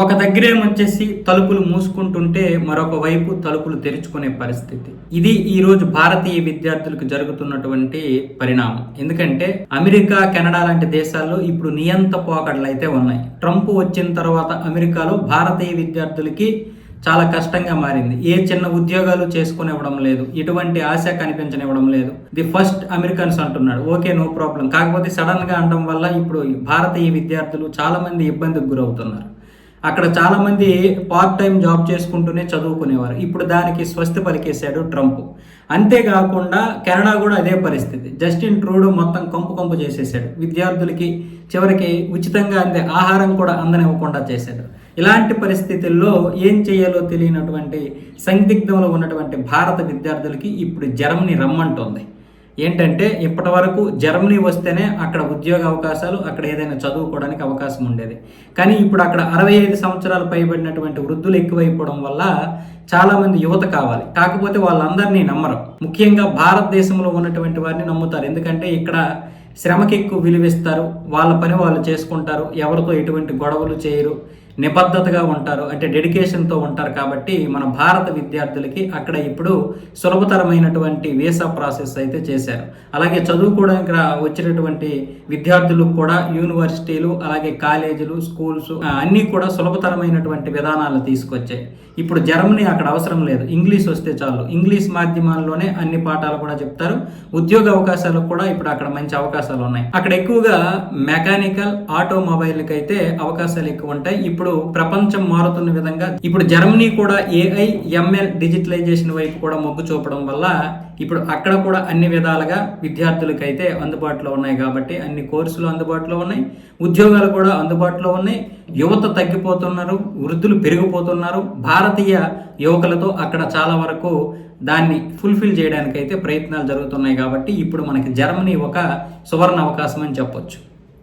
ఒక దగ్గర ఏమొచ్చేసి తలుపులు మూసుకుంటుంటే మరొక వైపు తలుపులు తెరుచుకునే పరిస్థితి. ఇది ఈ రోజు భారతీయ విద్యార్థులకు జరుగుతున్నటువంటి పరిణామం. ఎందుకంటే అమెరికా కెనడా లాంటి దేశాల్లో ఇప్పుడు నియంత పోకడలు అయితే ఉన్నాయి. ట్రంప్ వచ్చిన తర్వాత అమెరికాలో భారతీయ విద్యార్థులకి చాలా కష్టంగా మారింది. ఏ చిన్న ఉద్యోగాలు చేసుకునివ్వడం లేదు. ఎటువంటి ఆశ కనిపించనివ్వడం లేదు. ది ఫస్ట్ అమెరికన్స్ అంటున్నాడు. Okay no problem. కాకపోతే సడన్గా అనడం వల్ల ఇప్పుడు భారతీయ విద్యార్థులు చాలా మంది ఇబ్బందికి గురవుతున్నారు. అక్కడ చాలామంది పార్ట్ టైం జాబ్ చేసుకుంటూనే చదువుకునేవారు. ఇప్పుడు దానికి స్వస్తి పలికేశాడు ట్రంప్. అంతేకాకుండా కెనడా కూడా అదే పరిస్థితి. జస్టిన్ ట్రూడో మొత్తం కంపు కంపు చేసేసాడు విద్యార్థులకి చివరికి ఉచితంగా అందే ఆహారం కూడా అందనివ్వకుండా చేశాడు. ఇలాంటి పరిస్థితుల్లో ఏం చేయాలో తెలియనటువంటి సందిగ్ధంలో ఉన్నటువంటి భారత విద్యార్థులకి ఇప్పుడు జర్మనీ రమ్మంటోంది. ఏంటంటే ఇప్పటి వరకు జర్మనీ వస్తేనే అక్కడ ఉద్యోగ అవకాశాలు అక్కడ ఏదైనా చదువుకోవడానికి అవకాశం ఉండేది. కానీ ఇప్పుడు అక్కడ అరవై ఐదు సంవత్సరాలు పైబడినటువంటి వృద్ధులు ఎక్కువైపోవడం వల్ల చాలామంది యువత కావాలి. కాకపోతే వాళ్ళందరినీ నమ్మరు. ముఖ్యంగా భారతదేశంలో ఉన్నటువంటి వారిని నమ్ముతారు. ఎందుకంటే ఇక్కడ శ్రమకి ఎక్కువ విలువిస్తారు. వాళ్ళ పని వాళ్ళు చేసుకుంటారు. ఎవరితో ఎటువంటి గొడవలు చేయరు. నిబద్ధతగా ఉంటారు అంటే డెడికేషన్తో ఉంటారు కాబట్టి మన భారత విద్యార్థులకి అక్కడ ఇప్పుడు సులభతరమైనటువంటి వీసా ప్రాసెస్ అయితే చేశారు. అలాగే చదువుకోవడానికి రా- వచ్చినటువంటి విద్యార్థులకు కూడా యూనివర్సిటీలు అలాగే కాలేజీలు స్కూల్స్ అన్నీ కూడా సులభతరమైనటువంటి విధానాలు తీసుకొచ్చాయి. ఇప్పుడు జర్మనీ అక్కడ అవసరం లేదు. ఇంగ్లీష్ వస్తే చాలు. ఇంగ్లీష్ మాధ్యమాల్లోనే అన్ని పాఠాలు కూడా చెప్తారు. ఉద్యోగ అవకాశాలు కూడా ఇప్పుడు అక్కడ మంచి అవకాశాలు ఉన్నాయి. అక్కడ ఎక్కువగా మెకానికల్ ఆటోమొబైల్కి అయితే అవకాశాలు ఎక్కువ ఉంటాయి. ఇప్పుడు ఇప్పుడు ప్రపంచం మారుతున్న విధంగా ఇప్పుడు జర్మనీ కూడా ఏఐ ఎంఎల్ డిజిటలైజేషన్ వైపు కూడా మొగ్గు చూపడం వల్ల ఇప్పుడు అక్కడ కూడా అన్ని విధాలుగా విద్యార్థులకైతే అందుబాటులో ఉన్నాయి కాబట్టి అన్ని కోర్సులు అందుబాటులో ఉన్నాయి ఉద్యోగాలు కూడా అందుబాటులో ఉన్నాయి యువత తగ్గిపోతున్నారు వృద్ధులు పెరిగిపోతున్నారు భారతీయ యువకులతో అక్కడ చాలా వరకు దాన్ని ఫుల్ఫిల్ చేయడానికైతే ప్రయత్నాలు జరుగుతున్నాయి కాబట్టి ఇప్పుడు మనకి జర్మనీ ఒక సువర్ణ అవకాశం అని చెప్పొచ్చు.